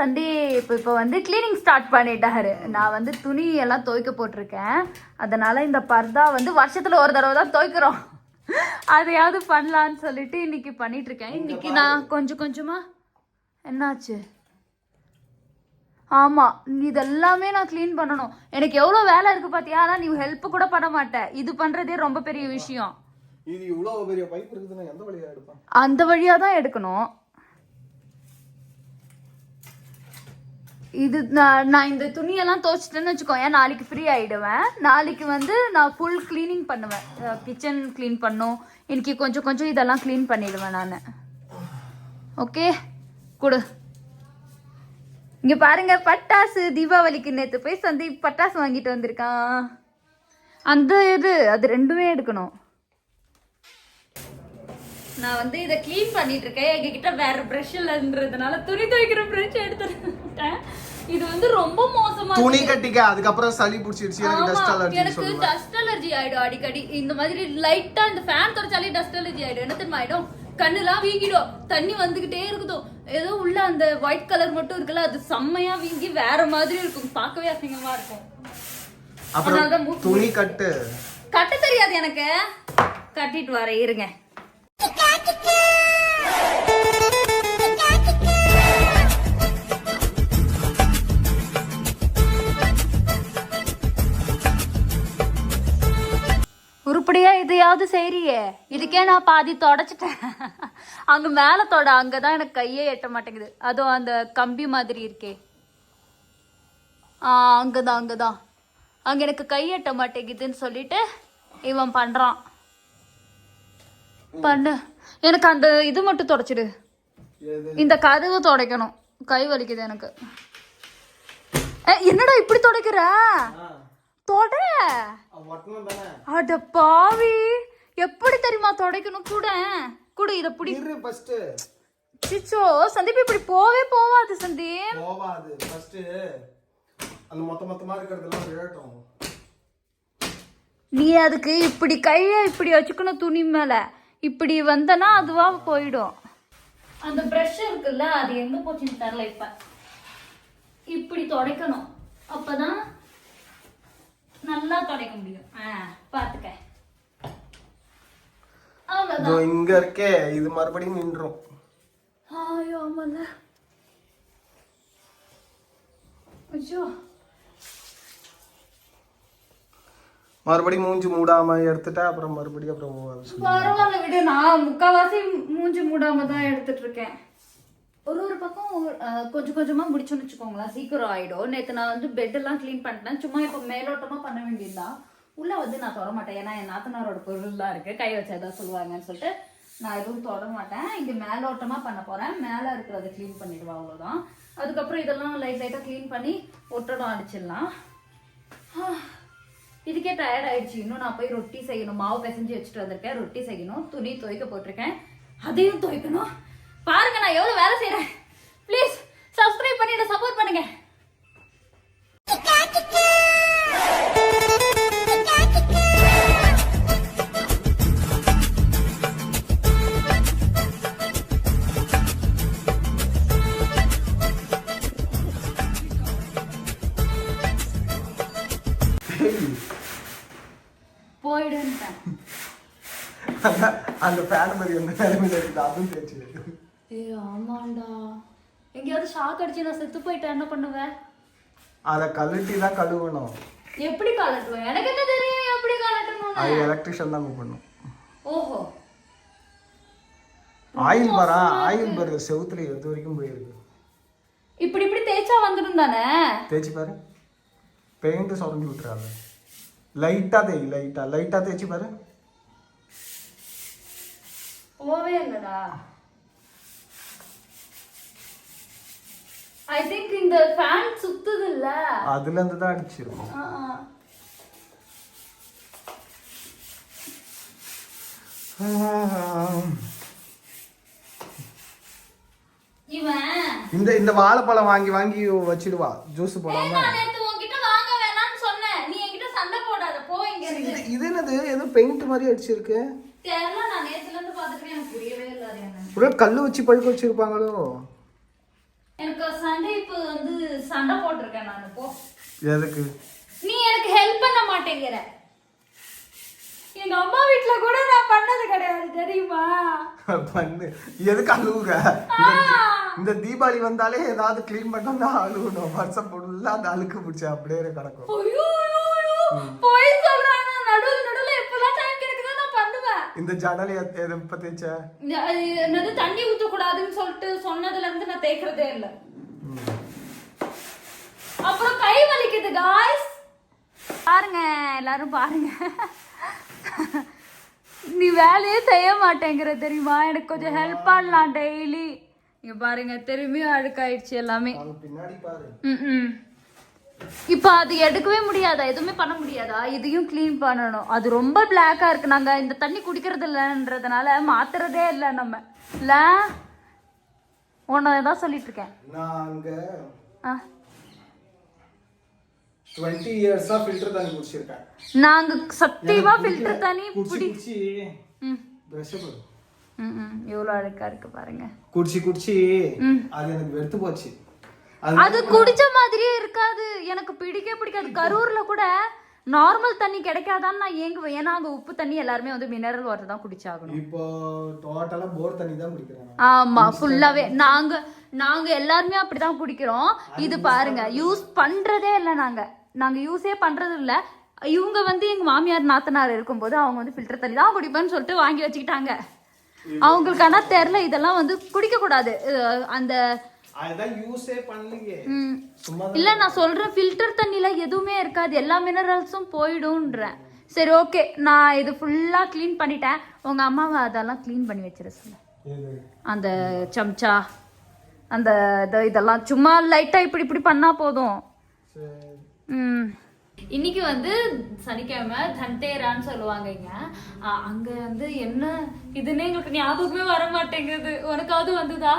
Sunday இப்போ இப்போ வந்து க்ளீனிங் ஸ்டார்ட் பண்ணிட்டாரு. நான் வந்து துணி எல்லாம் துவைக்க போட்டிருக்கேன். அதனால இந்த பர்தா வந்து வருஷத்துல ஒரு தடவை தான் துவைக்கிறோம். அதையாவது பண்ணலான்னு சொல்லிட்டு இன்னைக்கு பண்ணிட்டு இருக்கேன் இன்னைக்கு நான் கொஞ்சம் கொஞ்சமா என்னாச்சு? ஆமா இதெல்லாமே நான் க்ளீன் பண்ணணும். எனக்கு எவ்வளோ வேலை இருக்கு பாத்தியா? ஆனா நீ ஹெல்ப் கூட பண்ண மாட்டேன் இது பண்றதே ரொம்ப பெரிய விஷயம். அந்த வழியா தான் எடுக்கணும். இது நான் நான் இந்த துணியெல்லாம் துவைச்சிட்டேன்னு வச்சுக்கோங்க நாளைக்கு ஃப்ரீ ஆகிடுவேன் நாளைக்கு வந்து நான் ஃபுல் க்ளீனிங் பண்ணுவேன். கிச்சன் க்ளீன் பண்ணும். இன்னைக்கு கொஞ்சம் கொஞ்சம் இதெல்லாம் க்ளீன் பண்ணிடுவேன் நான். ஓகே கொடு. இங்கே பாருங்க பட்டாசு தீபாவளிக்கு நேற்று போய் சந்தீப் பட்டாசு வாங்கிட்டு வந்திருக்கான். அந்த இது அது ரெண்டுமே எடுக்கணும். நான் வந்து இதை க்ளீன் பண்ணிட்டு இருக்கேன் எங்ககிட்ட வேற ப்ரஷ் இல்லைன்றதுனால துணி துவைக்கிற ப்ரஷ் எடுத்துட்டேன். இது வந்து ரொம்ப மோசமா துணி. கட்டிக்க அதுக்கப்புறம் சளி பிடிச்சிருச்சு. எனக்கு டஸ்ட் அலர்ஜி எனக்கு டஸ்ட் அலர்ஜி ஆயிடும் அடிக்கடி. இந்த மாதிரி லைட்டா இந்த ஃபேன் தொடச்சாலே டஸ்ட் அலர்ஜி ஆயிடும். என்ன தெரியுமா ஆயிடும்? கண்ணுலாம் வீங்கிடும். தண்ணி வந்துகிட்டே இருக்குதோ ஏதோ உள்ள அந்த ஒயிட் கலர் மட்டும் இருக்குல்ல அது செம்மையா வீங்கி வேற மாதிரி இருக்கும். பார்க்கவே அசிங்கமா இருக்கும். அப்புறம் துணி கட்டு. கட்ட தெரியாது எனக்கு. கட்டிட்டு வரேன் இருங்க. உருப்படியா இதையாவது செய்றியே. இதுக்கே நான் பாதி தொடச்சிட்டேன். அங்க மேல தொட அங்கதான் எனக்கு கையே எட்ட மாட்டேங்குது. அதுவும் அந்த கம்பி மாதிரி இருக்கே. ஆ அங்கதான் அங்கதான். அங்க எனக்கு கை எட்ட மாட்டேங்குதுன்னு சொல்லிட்டு இவன் பண்றான். பண்ணு. எனக்கு அந்த இது மட்டும் தொடச்சிடு? இந்த கதவு துடைக்கணும். கை வலிக்குது எனக்கு. என்னடா இப்படி துடைக்கிற? தொட. அட பாவி. எப்படி தெரியுமா துடைக்கணும்? கூட. குடு இத புடி. சிச்சோ சந்தீப் இப்படி போவே போவாது சந்தீப். போவாது. ஃபர்ஸ்ட் அந்த மொத்த மொத்தமா இருக்கிறதெல்லாம் விழட்டும் நீ அதுக்கு இப்படி கைய இப்படி வச்சுக்கணும் துணி மேல. இப்படி வந்தனா அதுவா போயிடும். அந்த பிரஷ் இருக்குல்ல அது எங்க போச்சுன்னு தெரியல இப்ப. இப்படி துடைக்கணும். அப்பதான் நல்லா துடைக்க முடியும். பாத்துக்க. அவ்வளவுதான். இங்க இருக்கே இது மறுபடியும் நின்றும். ஆயோ ஆமால ஐயோ. மறுபடியும் மூஞ்சி மூடாம எடுத்துட்டா அப்புறம் மறுபடியும் அப்புறம் பரவாயில்ல விடு. நான் முக்காவாசி மூஞ்சி மூடாம தான் எடுத்துட்டு இருக்கேன் ஒரு ஒரு பக்கம் கொஞ்சம் கொஞ்சமா முடிச்சோன்னு வச்சுக்கோங்களேன். சீக்கிரம் ஆயிடும். நேற்று நான் வந்து பெட் எல்லாம் க்ளீன் பண்ணிட்டேன். சும்மா இப்போ மேலோட்டமா பண்ண வேண்டியதுதான் உள்ள வந்து நான் தொட மாட்டேன். ஏன்னா என் நாத்தனாரோட பொருள் தான் இருக்கு. கை வச்சா ஏதாவது சொல்லுவாங்கன்னு சொல்லிட்டு நான் எதுவும் தொட மாட்டேன். இங்க மேலோட்டமா பண்ண போறேன். மேல இருக்கிறத க்ளீன் பண்ணிடுவா அவ்வளவுதான். அதுக்கப்புறம் இதெல்லாம் லைட் லைட்டா க்ளீன் பண்ணி ஒட்டடம் அடிச்சிடலாம். இதுக்கே டயர்ட் ஆயிடுச்சு. இன்னும் நான் போய் ரொட்டி செய்யணும். மாவு பிசைஞ்சு வச்சுட்டு வந்திருக்கேன். ரொட்டி செய்யணும். துணி துவைக்க போட்டிருக்கேன். அதையும் துவைக்கணும். பாருங்க நான் எவ்வளவு வேலை செய்கிறேன் ப்ளீஸ் சப்ஸ்கிரைப் பண்ணி சப்போர்ட் பண்ணுங்க. போயிடுன்ட்டேன். அந்த ஃபேன் மாதிரி எந்த நிலைமையில இருக்குது அதுவும் தேய்ச்சி ஏ ஆமாண்டா. எங்கேயாவது ஷாக் அடிச்சு நான் செத்து போயிட்டேன் என்ன பண்ணுவேன் அதை கழட்டி தான் கழுவணும். எப்படி கலட்டுவேன் எனக்கு என்ன தெரியும் எப்படி கலட்டணும்னு அது எலக்ட்ரிஷியன் தான் பண்ணும் ஓஹோ. ஆயில் வரா ஆயில் பாரு செவுத்துல எது வரைக்கும் போயிருக்கு? இப்படி இப்படி தேய்ச்சா வந்துடும் தானே? தேய்ச்சி பாரு. பெயிண்ட் சொரண்டி விட்டுறாங்க லைட்டா தேய் லைட்டா லைட்டா தேய்ச்சி பாரு போவே இல்லடா ஐ திங்க் இந்த ஃபேன் சுத்துது இல்ல அதுல இருந்து தான் அடிச்சிருக்கும் இவன் இந்த இந்த வாழைப்பழம் வாங்கி வாங்கி வச்சிடுவா ஜூஸ் போடாம நான் நேத்து உன்கிட்ட வாங்க வேணாம்னு சொன்னேன் நீ என்கிட்ட சண்டை போடாத போ இங்க இருந்து இது என்னது? ஏதோ பெயிண்ட் மாதிரி அடிச்சிருக்கு. தெரியல நான் நேத்துல இருந்து பாத்துட்டு எனக்கு புரியவே இல்ல அது என்ன ஒரு கல்லு வச்சு பழுக்க வச்சிருப்பாங்களோ? எனக்கு சண்டே இப்போ வந்து சண்டை போட்டிருக்கேன் நான் இப்போ. எதுக்கு? நீ எனக்கு ஹெல்ப் பண்ண மாட்டேங்கிற. எங்க அம்மா வீட்ல கூட நான் பண்ணது கிடையாது தெரியுமா? பண்ணு. எதுக்கு அழுவுற. இந்த தீபாவளி வந்தாலே ஏதாவது க்ளீன் பண்ணா அழுகணும். வருஷம் ஃபுல்லா அந்த அழுக்கு பிடிச்சி அப்படியே கிடக்கும். ஐயோ. போய் சொல்றாங்க நடுவுல நடுவுல எப்பதான் டைம் கிடைக்குதோ நான் பண்ணுவேன். இந்த ஜன்னல் எத்- இந்த- அது என்னது தண்ணி ஊத்த கூடாதுன்னு சொல்லிட்டு சொன்னதுல இருந்து நான் தேய்க்கிறதே இல்ல. அப்புறம் கை வலிக்குது காய்ஸ் பாருங்க எல்லாரும் பாருங்க. நீ வேலையே செய்ய மாட்டேங்கிற தெரியுமா? எனக்கு கொஞ்சம் ஹெல்ப் பண்ணலாம் டெய்லி இங்க பாருங்க திரும்பியும் அழுக்காயிடுச்சு எல்லாமே. பின்னாடி பாரு. ம்ம். இப்போ அது எடுக்கவே முடியாதா? எதுவுமே பண்ண முடியாதா? இதையும் க்ளீன் பண்ணணும். அது ரொம்ப பிளாக்கா இருக்கு. நாங்க இந்த தண்ணி குடிக்கிறது இல்லைன்றதுனால மாத்துறதே இல்லை நம்ம. இல்ல? உன்னை தான் சொல்லிட்டு இருக்கேன். டுவெண்ட்டி இயர்ஸா ஃபில்டர் தண்ணி குடிச்சிருக்கேன். நாங்க சத்தியமா ஃபில்டர் தண்ணி குடிச்சு பிரஷ் ம், எவ்வளோ அழுக்கா இருக்கு பாருங்க. குடிச்சு குடிச்சு. அது எனக்கு வெறுத்து போச்சு. அது குடிச்ச மாதிரியே இருக்காது. எனக்கு பிடிக்கவே பிடிக்காது. கரூர்ல கூட நார்மல் தண்ணி கிடைக்காதான்னு நான் ஏங்குவேன். ஏன்னா அங்க உப்பு தண்ணி எல்லாருமே வந்து மினரல் வாட்டர் தான் குடிச்சாகணும். இப்போ டோட்டலா போர் தண்ணி தான் குடிக்கிறேன் ஆமா ஃபுல்லாவே நாங்க நாங்க எல்லாருமே அப்படிதான் குடிக்கிறோம். இது பாருங்க யூஸ் பண்றதே இல்ல நாங்க. நாங்க யூஸே பண்றது இல்ல. இவங்க வந்து எங்க மாமியார் நாத்தனார் இருக்கும்போது அவங்க வந்து ஃபில்டர் தண்ணி தான் குடிப்பேன்னு சொல்லிட்டு வாங்கி வச்சுக்கிட்டாங்க. அவங்களுக்கு ஆனா தெரியல இதெல்லாம் வந்து குடிக்க கூடாது அந்த அதுதான் யூஸே பண்ணலையே. இல்ல நான் சொல்றேன் ஃபில்டர் தண்ணில எதுவுமே இருக்காது. எல்லா மினரல்ஸும் போயிடும்ன்றேன். சரி ஓகே நான் இது ஃபுல்லா க்ளீன் பண்ணிட்டேன். உங்க அம்மாவை அதெல்லாம் க்ளீன் பண்ணி வச்சிட சொல்லு. அந்த சம்ச்சா அந்த இது- இதெல்லாம் சும்மா லைட்டா இப்படி இப்படி பண்ணா போதும். ம். இன்னைக்கு வந்து சனிக்கிழமை தன்தேரான்னு சொல்லுவாங்க இங்க. ஆ, அங்க வந்து என்ன இதுன்னு எங்களுக்கு ஞாபகமே வர மாட்டேங்குது உனக்காவது வந்துதா?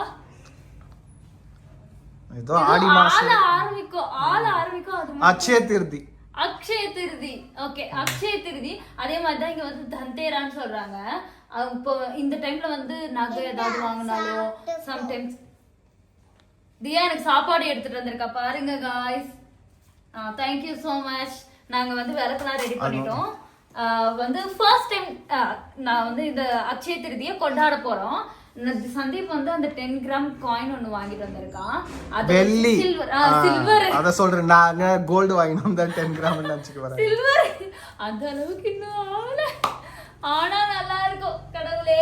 ஏதோ ஆடி மாசம். ஆள ஆரம்பிக்கும் ஆள ஆரம்பிக்கும் அது அச்சய திருதி. அக்ஷய திருதி. ஓகே அக்ஷய திருதி. அதே மாதிரி தான் இங்க வந்து தந்தேரான்னு சொல்றாங்க. இப்போ இந்த டைம்ல வந்து நகை ஏதாவது வாங்கினாலும் சம்டைம்ஸ் தியா எனக்கு சாப்பாடு எடுத்துட்டு வந்திருக்கா. பாருங்க காய்ஸ் தேங்க்யூ ஸோ மச் நாங்க வந்து விளக்கெல்லாம் ரெடி பண்ணிட்டோம். ஆஹ் வந்து ஃபர்ஸ்ட் டைம் நான் வந்து இந்த அக்ஷய திருதியை கொண்டாட போறோம். சந்தீப் வந்து அந்த டென் கிராம் காயின் ஒன்னு வாங்கிட்டு வந்திருக்கான் அது வெள்ளி. சில்வர் அத சொல்றேன். நான் கோல்டு வாங்கினோம் தான் டென் கிராம் நினைச்சுக்கு வரேன். சில்வர் அந்த அளவுக்கு இன்னும் ஆகல. ஆனா நல்லா இருக்கும் கடவுளே.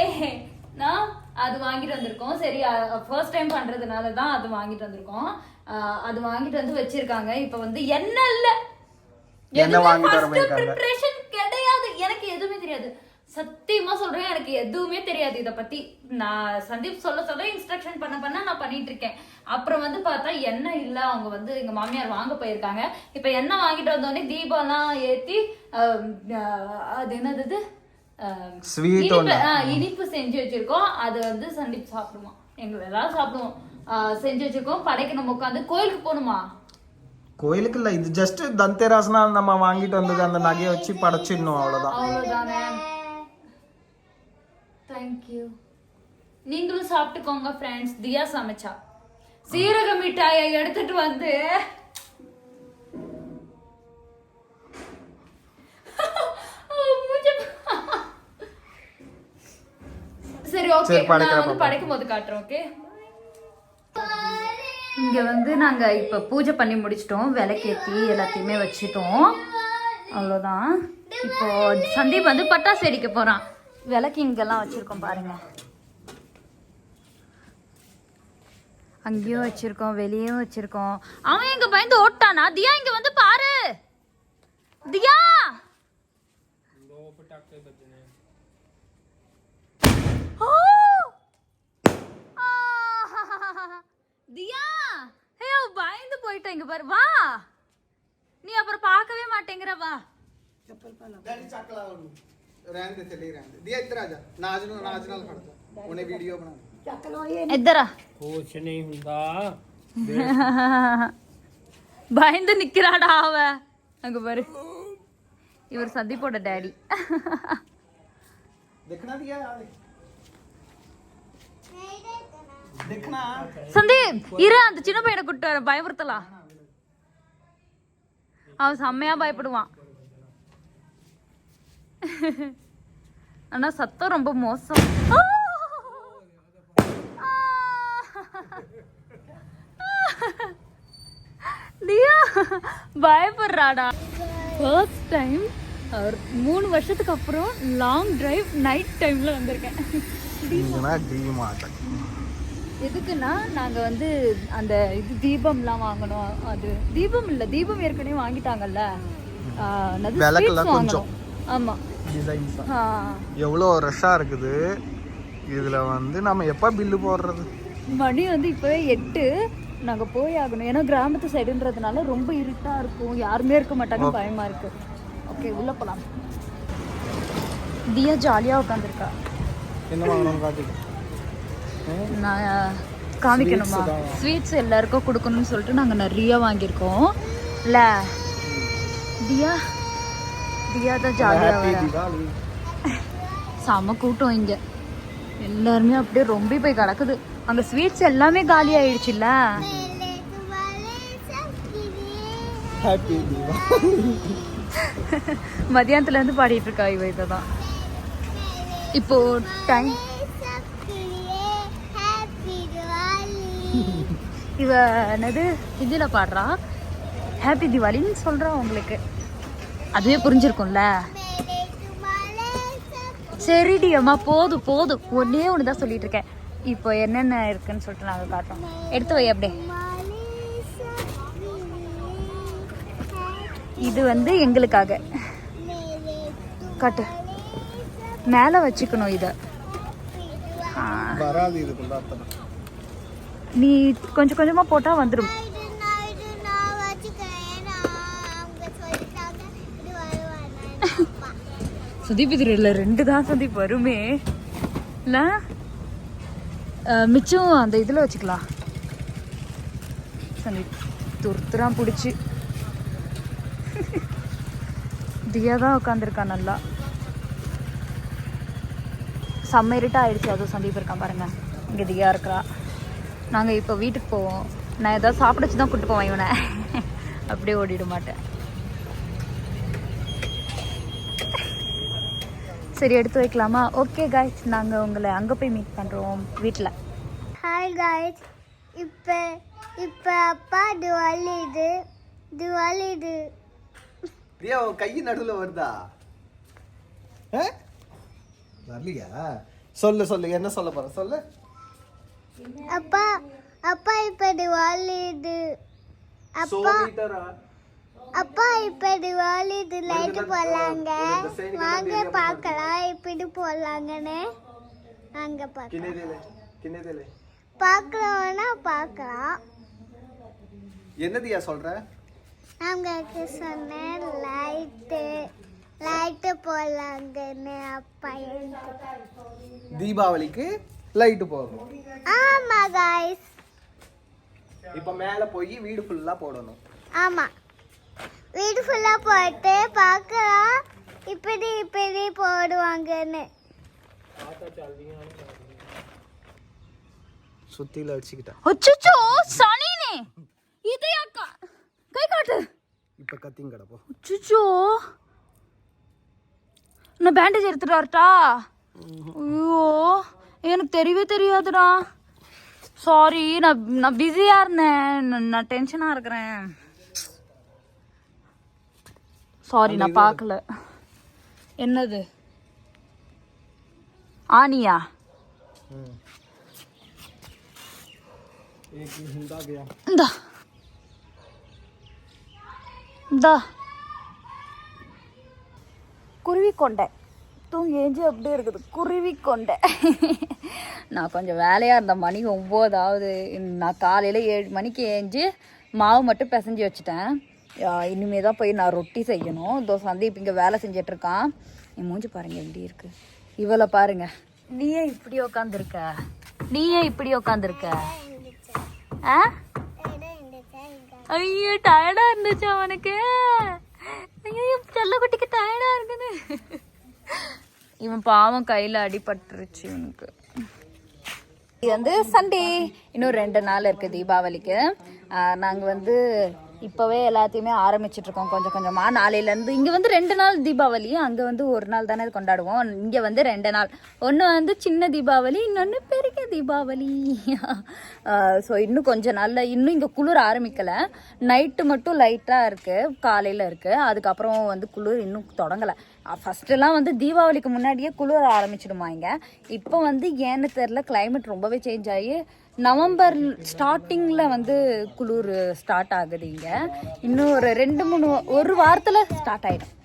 நான் அது வாங்கிட்டு வந்திருக்கோம். சரி ஃபர்ஸ்ட் டைம் பண்றதுனால தான் அது வாங்கிட்டு வந்திருக்கோம். அது வாங்கிட்டு வந்து வச்சிருக்காங்க. இப்போ வந்து என்ன இல்ல? என்ன வாங்கிட்டு வர கிடையாது. எனக்கு எதுவுமே தெரியாது. சத்தியமா சொல்றேன் எனக்கு எதுவுமே தெரியாது. இத பத்தி நான் சந்தீப் சொல்ல சொல்ல இன்ஸ்ட்ரக்ஷன் பண்ண பண்ண நான் பண்ணிட்டு இருக்கேன். அப்புறம் வந்து பார்த்தா எண்ணெய் இல்ல. அவங்க வந்து எங்க மாமியார் வாங்க போயிருக்காங்க. இப்ப எண்ணெய் வாங்கிட்டு வந்தோடனே தீபம்லாம் ஏத்தி அது என்னது இனிப்பு இனிப்பு செஞ்சு வச்சிருக்கோம். அது வந்து சந்தீப் சாப்பிடுவோம் எங்க எல்லாரும் சாப்பிடுவோம். செஞ்சு வச்சிருக்கோம். படைக்கு நம்ம உட்காந்து கோயிலுக்கு போகணுமா? கோயிலுக்கு இல்ல. இது ஜஸ்ட் தந்தேராஸ்னா நம்ம வாங்கிட்டு வந்தது அந்த நகையை வச்சு படைச்சிடணும். அவ்வளவுதான். அவ்வளவுதானே? தேங்க்யூ நீங்களும் சாப்பிட்டுக்கோங்க ஃப்ரெண்ட்ஸ் தியா சமைச்சா. சீரக மிட்டாயை எடுத்துட்டு வந்து. சரி ஓகே நான் வந்து படைக்கும் போது காட்டுறேன் ஓகே இங்க வந்து நாங்க இப்ப பூஜை பண்ணி முடிச்சிட்டோம். விளக்கேத்தி எல்லாத்தையுமே வச்சிட்டோம். அவ்வளவுதான். இப்போ சந்தீப் வந்து பட்டாசு வெடிக்க போறான். விளக்கு இங்கெல்லாம் வச்சுருக்கோம் பாருங்க. அங்கேயும் வச்சிருக்கோம் வெளியும் வச்சிருக்கோம். அவன் எங்க பயந்து ஓட்டானா? தியா இங்க வந்து பாரு. தியா! தியா! ஹே பயந்து போயிட்டா இங்க பாரு. வா! நீ அப்புறம் பார்க்கவே மாட்டேங்கிற வா. ਰਹਿੰਦੇ ਚਲੀ ਰਹਿੰਦੇ ਦਿਆ ਇੱਧਰ ਆ ਜਾ ਨਾਜ ਨੂੰ ਨਾਜ ਨਾਲ ਖੜ ਜਾ ਉਹਨੇ ਵੀਡੀਓ ਬਣਾ ਇੱਧਰ ਆ ਕੁਛ ਨਹੀਂ ਹੁੰਦਾ பயந்து நிக்கிறாடா அவ அங்க பாரு இவர் சந்தீப்போட டேடி ਦੇਖਣਾ ਦਿਆ ਆ ਦੇ சந்தீப் இரு அந்த சின்ன பையனை கூட்டு வர பயமுறுத்தலாம் அவன் செம்மையா பயப்படுவான் ஆனா சத்தம் ரொம்ப மோசம்! தியா பயப்படுறாடா ஃபர்ஸ்ட் டைம் மூணு வருஷத்துக்கு அப்புறம் லாங் டிரைவ் நைட் டைம்ல வந்திருக்கேன் எதுக்குன்னா நாங்க வந்து அந்த இது தீபம்லாம் வாங்கணும் அது தீபம் இல்ல தீபம் ஏற்கனவே வாங்கிட்டாங்கல்ல கொஞ்சம். வாங்கணும். ஆமா. டிசைன்ஸா எவ்வளோ ரஷ்ஷாக இருக்குது. இதில் வந்து நம்ம எப்போ பில்லு போடுறது? மணி வந்து இப்பவே எட்டு. நாங்க போய் ஆகணும். ஏன்னா கிராமத்து சைடுன்றதுனால ரொம்ப இருட்டா இருக்கும். யாருமே இருக்க மாட்டாங்க. பயமா இருக்கு. ஓகே உள்ள போலாம். தியா ஜாலியா உட்காந்துருக்கா நான் காமிக்கணுமா? ஸ்வீட்ஸ் எல்லாருக்கும் கொடுக்கணும்னு சொல்லிட்டு நாங்கள் நிறைய வாங்கியிருக்கோம். இல்லை தியா தியா தான் ஜாலியாக செம கூட்டம் இங்கே. எல்லாருமே அப்படியே ரொம்ப போய் கிடக்குது அங்கே ஸ்வீட்ஸ் எல்லாமே காலி ஆயிடுச்சுல்ல? ஹாப்பி மதியானத்துலேருந்து பாடிட்டு இருக்கா இவ இதை தான் இப்போ டைம் இவ என்னது? இதில் பாடுறா. ஹாப்பி திவாலின்னு சொல்கிறா உங்களுக்கு. அதுவே புரிஞ்சிருக்கும்ல? சரிடி அம்மா போதும் போதும். ஒன்னே ஒன்று தான் சொல்லிட்டு இருக்கேன் இப்போ என்னென்ன இருக்குன்னு சொல்லிட்டு நாங்கள் காட்டுறோம் எடுத்து வை அப்படியே. இது வந்து எங்களுக்காக. காட்டு. மேலே வச்சுக்கணும் இதை. நீ கொஞ்சம் கொஞ்சமாக போட்டால் வந்துடும் சுதீப் இது இல்லை ரெண்டு தான் சந்தீப் வருமே. இல்லை மிச்சம் அந்த இதில் வச்சுக்கலாம். சந்தீப் துருத்துறான் பிடிச்சி. தியா தான் உட்காந்துருக்கான் நல்லா. செம்ம இருட்டா ஆயிடுச்சு. அதுவும் சந்தீப் இருக்கான் பாருங்க. இங்கே தியா இருக்கிறா. நாங்கள் இப்போ வீட்டுக்கு போவோம். நான் ஏதாவது சாப்பிட வச்சு தான் கூட்டு போவேன் இவனை. அப்படியே ஓடிட மாட்டேன். சரி எடுத்து வைக்கலாமா? ஓகே காய்ஸ் நாங்கள் உங்களை அங்கே போய் மீட் பண்ணுறோம் வீட்டில் ஹாய் காய்ஸ் இப்போ இப்போ அப்பா திவாலி இது. திவாலி இது. பிரியா உன் கை நடுவில் வருதா? ஆ? வரலையா? சொல்லு சொல்லு. என்ன சொல்ல போற? சொல்லு. அப்பா அப்பா இப்போ திவாலி இது. அப்பா அப்பா இப்போ திவாலி இது லைட்டு போடலாங்க. வாங்க பார்க்கலாம். இப்படி போடலாங்கன்னு அங்கே பார்க்கலாம். பார்க்கலாம்னா பார்க்கலாம். என்னதியா சொல்ற? அவங்களுக்கு சொன்னேன் லைட்டு லைட்டு போடலாங்கன்னு அப்பா தீபாவளிக்கு லைட்டு போடணும். ஆமா காய்ஸ் இப்ப மேல போய் வீடு ஃபுல்லா போடணும். ஆமா. வீடு ஃபுல்லா போட்டு பார்க்கலாம். இப்படி இப்படி போடுவாங்கன்னு. சுத்தில வச்சுக்கிட்டேன் அச்சோ சனினே. இதே அக்கா. கை காட்டு. இப்ப கத்திங்க கிடப்போம் அச்சோ நான் பேண்டேஜ் எடுத்துட்டு வரட்டா? ஐயோ எனக்கு தெரியவே தெரியாதுடா. சாரி நான் நான் பிஸியாக இருந்தேன். நான் டென்ஷனாக இருக்கிறேன். சாரி நான் பார்க்கல. என்னது? ஆனியா. இந்தா இந்தா. குருவி கொண்டை. தூங்கி ஏஞ்சி அப்படியே இருக்குது. குருவி கொண்டை. நான் கொஞ்சம் வேலையாக இருந்த மணி ஒம்போதாவது. நான் காலையில் ஏழு மணிக்கு ஏஞ்சி மாவு மட்டும் பிசைஞ்சு வச்சுட்டேன். இனிமே தான் போய் நான் ரொட்டி செய்யணும். இதோ சந்தீப் இங்கே வேலை செஞ்சிட்ருக்கான். நீ என் மூஞ்சி பாருங்க எப்படி இருக்கு? இவளை பாருங்க. நீ ஏன் இப்படி உக்காந்துருக்க. நீ ஏன் இப்படி உக்காந்துருக்க. ஆ? ஐயோ டயர்டா இருந்துச்சு அவனுக்கு. ஐயோ செல்ல குட்டிக்கு டயர்டா இருக்குது. இவன் பாவம் கையில அடிபட்டுருச்சு இவனுக்கு. இது வந்து சண்டே இன்னும் ரெண்டு நாள் இருக்குது தீபாவளிக்கு. நாங்கள் வந்து இப்போவே எல்லாத்தையுமே ஆரம்பிச்சிட்ருக்கோம். கொஞ்சம் கொஞ்சமாக நாளையிலேருந்து இங்கே வந்து ரெண்டு நாள் தீபாவளி. அங்கே வந்து ஒரு நாள் தானே கொண்டாடுவோம். இங்கே வந்து ரெண்டு நாள். ஒன்று வந்து சின்ன தீபாவளி இன்னொன்று பெரிய தீபாவளி. ஸோ இன்னும் கொஞ்ச நாளில் இன்னும் இங்கே குளிர் ஆரம்பிக்கலை. நைட்டு மட்டும் லைட்டாக இருக்குது காலையில் இருக்குது அதுக்கப்புறம் வந்து குளிர் இன்னும் தொடங்கலை. ஃபஸ்ட்டெல்லாம் வந்து தீபாவளிக்கு முன்னாடியே குளிர ஆரம்பிச்சிடுமா இங்கே? இப்போ வந்து ஏன்னு தெரில கிளைமேட் ரொம்பவே சேஞ்ச் ஆகி நவம்பர் ஸ்டார்டிங்கில் வந்து குளிர் ஸ்டார்ட் ஆகுது இங்கே. இன்னும் ஒரு ரெண்டு மூணு ஒரு வாரத்தில் ஸ்டார்ட் ஆகிடும்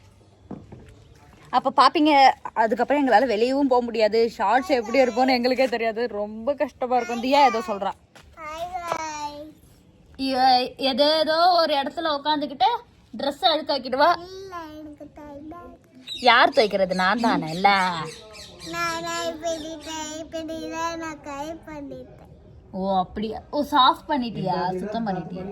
அப்போ பார்ப்பீங்க அதுக்கப்புறம் எங்களால் வெளியவும் போக முடியாது. ஷார்ட்ஸ் எப்படி இருக்கும்னு எங்களுக்கே தெரியாது. ரொம்ப கஷ்டமாக இருக்கும். தியா ஏதோ சொல்கிறா ஹாய் ஹாய் எதோ ஏதோ ஒரு இடத்துல உட்காந்துக்கிட்டு ட்ரெஸ் அழுக்காக்கிடுவா யார் துவைக்கிறது நான் தானே இல்லை? நான் இப்படிதான் நான் ஓ அப்படியா? ஓ சாஃப்ட் பண்ணிட்டியா? சுத்தம் பண்ணிட்டியா?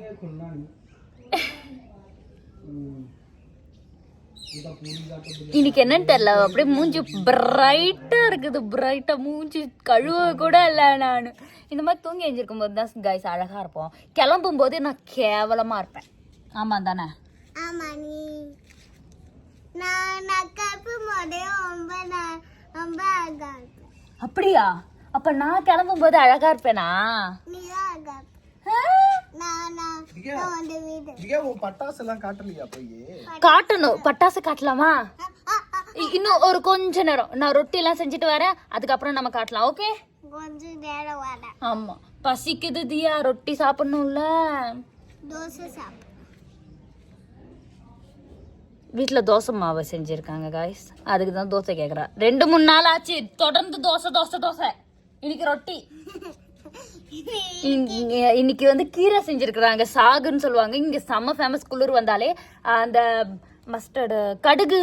இன்னைக்கு என்னன்னு தெரியல. அப்படியே மூஞ்சி பிரைட்டா இருக்குது. பிரைட்டா மூஞ்சி கழுவ கூட இல்லை நான். இந்த மாதிரி தூங்கி எழுந்திருக்கும் போது தான் கைஸ் அழகா இருப்போம். கிளம்பும் போது நான் கேவலமா இருப்பேன். ஆமா தானே? ஆமா நீ. நான் நான் கப்பு போதே ரொம்ப நான் ரொம்ப அழகா இருப்பேன். அப்படியா? அப்ப நான் கிளம்பும் போது அழகா இருப்பேனா? காட்டணும். பட்டாசு காட்டலாமா? இன்னும் ஒரு கொஞ்ச நேரம். நான் ரொட்டி எல்லாம் செஞ்சுட்டு வரேன். அதுக்கப்புறம் நம்ம காட்டலாம் ஓகே? கொஞ்சம் நேரம் வர ஆமா. பசிக்குது தியா. ரொட்டி சாப்பிடணும்ல. தோசை சாப்பிடு வீட்டில் தோசை மாவு செஞ்சுருக்காங்க காய்ஸ் அதுக்கு தான் தோசை கேட்குறா ரெண்டு மூணு நாள் ஆச்சு. தொடர்ந்து தோசை தோசை தோசை. இன்னைக்கு ரொட்டி. இன்னைக்கு வந்து கீரை செஞ்சிருக்கிறாங்க. சாகுன்னு சொல்லுவாங்க. இங்க செம்ம ஃபேமஸ் குளிர் வந்தாலே அந்த மஸ்டர்டு கடுகு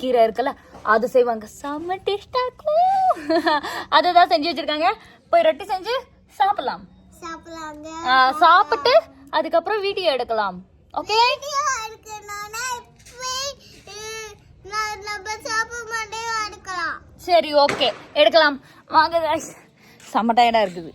கீரை இருக்குல்ல அது செய்வாங்க. செம்ம டேஸ்டா இருக்கும். அதை தான் செஞ்சு வச்சிருக்காங்க. போய் ரொட்டி செஞ்சு சாப்பிடலாம். சாப்பிட்டு அதுக்கப்புறம் வீடியோ எடுக்கலாம். ஓகே சரி ஓகே எடுக்கலாம். வாங்க. செம்ம டயர்டாக இருக்குது.